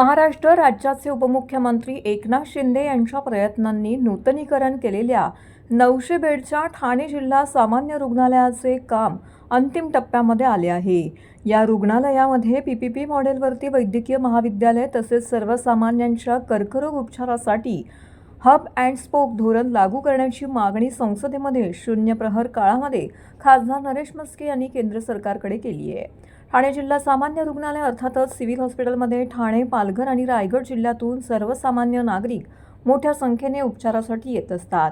महाराष्ट्र राज्याचे उपमुख्यमंत्री एकनाथ शिंदे यांच्या प्रयत्नांनी नूतनीकरण केलेल्या नऊशे बेडच्या ठाणे जिल्हा सामान्य रुग्णालयाचे काम अंतिम टप्प्यामध्ये आले आहे. या रुग्णालयामध्ये पी पी पी मॉडेलवरती वैद्यकीय महाविद्यालय तसेच सर्वसामान्यांच्या कर्करोग उपचारासाठी हब अँड स्पोक धोरण लागू करण्याची मागणी संसदेमध्ये शून्य प्रहर काळामध्ये खासदार नरेश मस्के यांनी केंद्र सरकारकडे केली आहे. ठाणे जिल्हा सामान्य रुग्णालय अर्थातच सिव्हिल हॉस्पिटलमध्ये ठाणे पालघर आणि रायगड जिल्ह्यातून सर्वसामान्य नागरिक मोठ्या संख्येने उपचारासाठी येत असतात.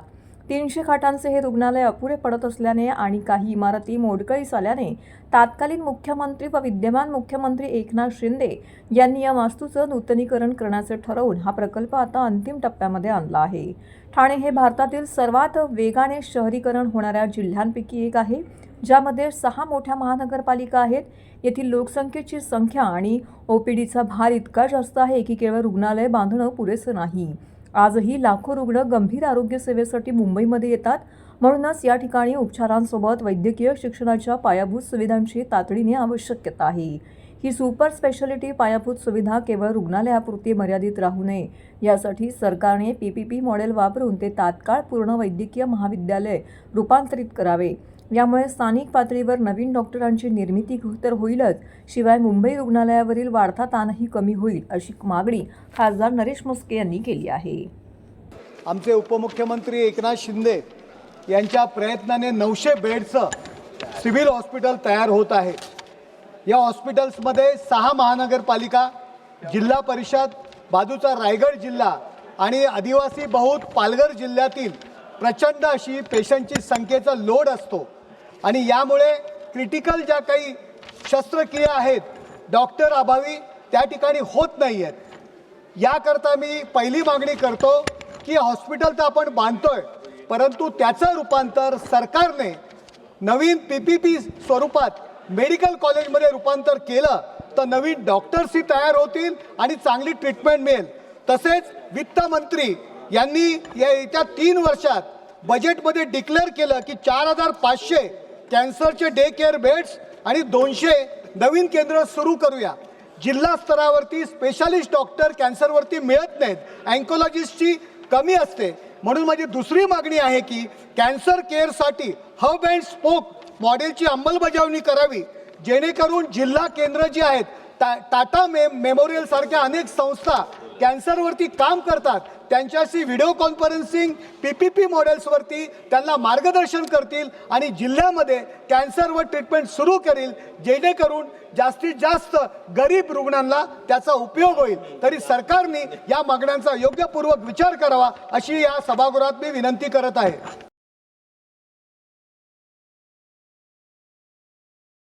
तीनशे खाटांचे हे रुग्णालय अपुरे पडत असल्याने आणि काही इमारती मोडकळीस आल्याने तात्कालीन मुख्यमंत्री व विद्यमान मुख्यमंत्री एकनाथ शिंदे यांनी या वास्तूचं नूतनीकरण करण्याचे ठरवून हा प्रकल्प आता अंतिम टप्प्यामध्ये आणला आहे. ठाणे हे भारतातील सर्वात वेगाने शहरीकरण होणाऱ्या जिल्ह्यांपैकी एक आहे. ज्यामध्ये सहा मोठ्या महानगरपालिका आहेत. येथील लोकसंख्येची संख्या आणि ओपीडीचा भार इतका जास्त आहे की केवळ रुग्णालय बांधणं पुरेसं नाही. आजही लाखो रुग्ण गंभीर आरोग्य सेवेसाठी मुंबईमध्ये येतात. म्हणूनच या ठिकाणी उपचारांसोबत वैद्यकीय शिक्षणाच्या पायाभूत सुविधांची तातडीने आवश्यकता आहे. ही सुपर स्पेशालिटी पायाभूत सुविधा केवळ रुग्णालयापुरती मर्यादित राहू नये. यासाठी सरकारने पी पी पी मॉडेल वापरून ते तात्काळ पूर्ण वैद्यकीय महाविद्यालय रूपांतरित करावे. यामुळे स्थानिक पातळीवर नवीन डॉक्टरांची निर्मिती तर होईलच शिवाय मुंबई रुग्णालयावरील वाढता ताणही कमी होईल अशी मागणी खासदार नरेश मुस्के यांनी केली आहे. आमचे उपमुख्यमंत्री एकनाथ शिंदे यांच्या प्रयत्नाने नऊशे बेडचं सिव्हिल हॉस्पिटल तयार होत आहे. या हॉस्पिटल्समध्ये सहा महानगरपालिका जिल्हा परिषद बाजूचा रायगड जिल्हा आणि आदिवासी बहुत पालघर जिल्ह्यातील प्रचंड अशी पेशंटची संख्येचा लोड असतो. आणि यामुळे क्रिटिकल ज्या काही शस्त्रक्रिया आहेत डॉक्टर अभावी त्या ठिकाणी होत नाही आहेत याकरता मी पहिली मागणी करतो की हॉस्पिटल तर आपण बांधतोय परंतु त्याचं रूपांतर सरकारने नवीन पी पी पी स्वरूपात मेडिकल कॉलेजमध्ये रूपांतर केलं तर नवीन डॉक्टर्सही तयार होतील आणि चांगली ट्रीटमेंट मिळेल. तसेच वित्तमंत्री यांनी या येत्या तीन वर्षात बजेटमध्ये डिक्लेअर केलं की चार हजार पाचशे कॅन्सरचे डे केअर बेड्स आणि दोनशे नवीन केंद्र सुरू करूया. जिल्हा स्तरावरती स्पेशालिस्ट डॉक्टर कॅन्सरवरती मिळत नाहीत. अँकोलॉजिस्टची कमी असते. म्हणून माझी दुसरी मागणी आहे की कॅन्सर केअरसाठी हब अँड स्पोक मॉडेलची अंमलबजावणी करावी. जेणेकरून जिल्हा केंद्र जी आहेत टा टाटा मे मेमोरियलसारख्या अनेक संस्था कॅन्सरवरती काम करतात त्यांच्याशी video conferencing P P P मॉडेल्सवरती त्यांना मार्गदर्शन करतील आणि जिल्ह्यामध्ये कॅन्सरवर ट्रीटमेंट सुरू करील जेणेकरून जास्तीत जास्त गरीब रुग्णांना त्याचा उपयोग होईल. तरी सरकारने या मागण्यांचा योग्यपूर्वक विचार करावा अशी या सभागृहात मी विनंती करत आहे.